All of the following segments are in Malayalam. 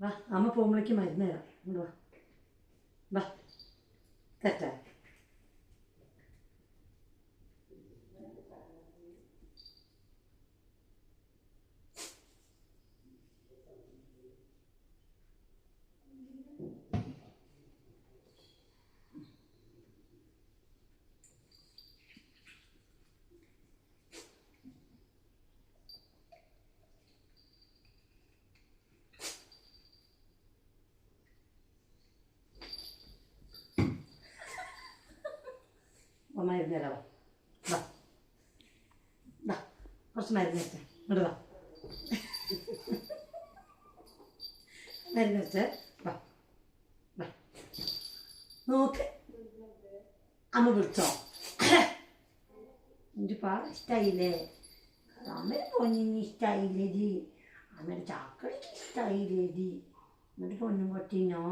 വാ അമ്മ പോകുമ്പോഴേക്ക് മരുന്ന് തരാം. വാ. വാ. തെറ്റാ വാ, മരുന്ന് തരാവാ വാ വാ കുറച്ച് മരുന്ന് വെച്ചേ. ഇങ്ങോട്ട് വാ മരുന്ന് വെച്ചേ. വാ വാ നോക്ക്. അമ്മ വിളിച്ചോ? എന്റെ പാട ഇഷ്ടായില്ലേ? അമ്മ പൊന്നിന് ഇഷ്ടായില്ലേടി അമ്മയുടെ ചാക്കളിക്ക് ഇഷ്ടായില്ലേടി എന്നിട്ട് പൊന്നും പൊട്ടിനോ?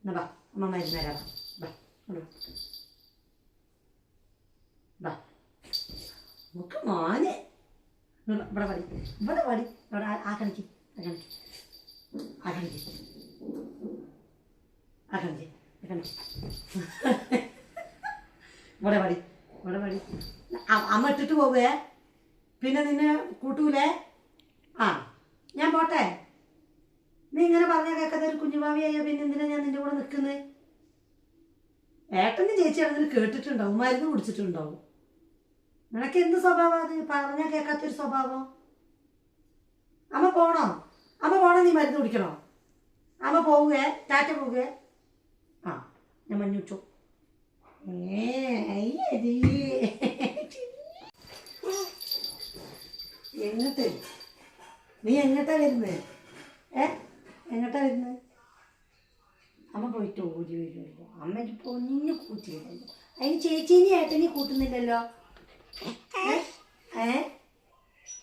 എന്നാ വാ. അമ്മ മരുന്ന് തരാം. വാ വാ. നമുക്ക് മോനെ ഇവിടെ പടി ഇവിടെ പടി ഇവിടെ ആ- കണിക്ക് ആ കണിക്ക് ആ കണിക്ക് ഇവിടെ പടി ഇവിടെ പടി അമ്മ ഇട്ടിട്ട് പോവേ. പിന്നെ നിന്നെ കൂട്ടൂലേ? ആ ഞാൻ പോട്ടെ. നീ ഇങ്ങനെ പറഞ്ഞ കേൾക്കാത്ത ഒരു കുഞ്ഞുഭാവിയായ പിന്നെ എന്തിനാ ഞാൻ നിന്റെ കൂടെ നിൽക്കുന്നത് ഏട്ടന്റെ ചേച്ചി അതിന് കേട്ടിട്ടുണ്ടാവും. മരുന്ന് കുടിച്ചിട്ടുണ്ടാവും. നിനക്ക് എന്ത് സ്വഭാവം അത്? പറഞ്ഞാൽ കേൾക്കാത്തൊരു സ്വഭാവം. അമ്മ പോണോ? അമ്മ പോണോ നീ മരുന്ന് കുടിക്കണോ? അമ്മ പോവുകേ? ടാറ്റ പോവുകേ? ആ ഞാൻ മഞ്ഞുച്ചു ഏ എങ്ങട്ട്? നീ എങ്ങട്ടാ വരുന്നത് ഏ എങ്ങട്ടാ വരുന്നത് അമ്മ പോയിട്ട് ഓടി വരുമല്ലോ അമ്മ ഇപ്പോൾ ഒന്നിനും കൂട്ടിയില്ലല്ലോ. അതിന് ചേച്ചീനെ ഏട്ടനെ കൂട്ടുന്നില്ലല്ലോ? ഏ?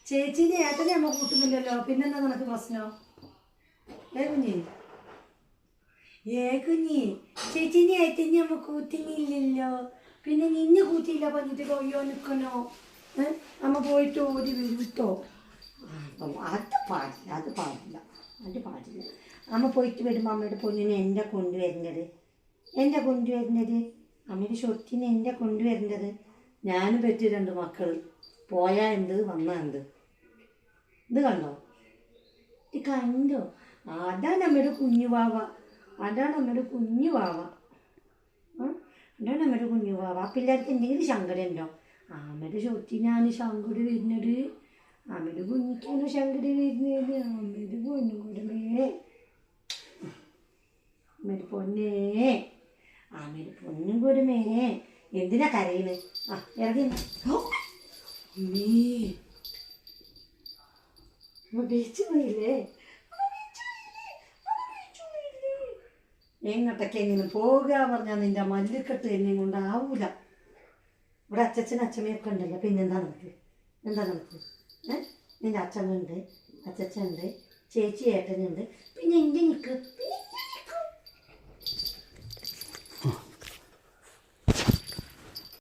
ചേച്ചീനെ ഏട്ടനെ അമ്മ കൂട്ടുന്നില്ലല്ലോ. പിന്നെന്താ നിനക്ക് പ്രശ്നം? ഏ കുഞ്ഞി? ഏ കുഞ്ഞി? ചേച്ചീനെ ഏട്ടനെ അമ്മ കൂട്ടുന്നില്ലല്ലോ. പിന്നെ നിന്നെ കൂട്ടിയില്ല പറഞ്ഞിട്ട് കൊയ്യോ നിൽക്കണോ അമ്മ പോയിട്ട് ഓടി വരുത്തോ അത് പാടില്ല അത് പാടില്ല അത് പാടില്ല. അമ്മ പോയിട്ട് വരുമ്പോൾ അമ്മയുടെ പൊന്നിനെ എന്റെ കൊണ്ടുവരേണ്ടത് എന്റെ കൊണ്ടുവരുന്നത്? അമ്മയുടെ ഷൊട്ടിനെ എന്റെ കൊണ്ടുവരേണ്ടത് ഞാനും പറ്റി രണ്ട് മക്കൾ പോയാ എന്ത് വന്നാ എന്ത്? ഇത് കണ്ടോ? ഇത് കണ്ടോ? അതാണ് നമ്മുടെ കുഞ്ഞു വാവ. അതാണ് നമ്മുടെ കുഞ്ഞു വാവ? അതാണ് നമ്മുടെ കുഞ്ഞു വാവ. ആ പിള്ളേർക്ക് എന്തെങ്കിലും ശങ്കര ഉണ്ടോ അമ്മയുടെ ഞാൻ ശങ്കര വരുന്നത്. ആമയുടെ കുഞ്ഞിക്കാണ് സങ്കടം വരുന്നത്. ആമയുടെ പൊന്നും കുടുംബേ അമ്മയുടെ പൊന്നേ. ആമയുടെ പൊന്നും കുടുമേ എന്തിനാ കരയുന്നത് ആ ഇറങ്ങി ബീച്ച് പോയില്ലേ? എങ്ങോട്ടൊക്കെ എങ്ങനെ പോകുക പറഞ്ഞാൽ നിന്റെ മല്ലിക്കെട്ട് എന്നെ കൊണ്ടാവൂല. ഇവിടെ അച്ഛനും അച്ഛമ്മയൊക്കെ ഉണ്ടല്ലോ. പിന്നെ എന്താ നമുക്ക് എന്താ നമുക്ക് ഏഹ് നിന്റെ അച്ഛനുണ്ട് അച്ഛനുണ്ട് ചേച്ചി ഏട്ടനുണ്ട് പിന്നെ എന്റെ നിൽക്ക്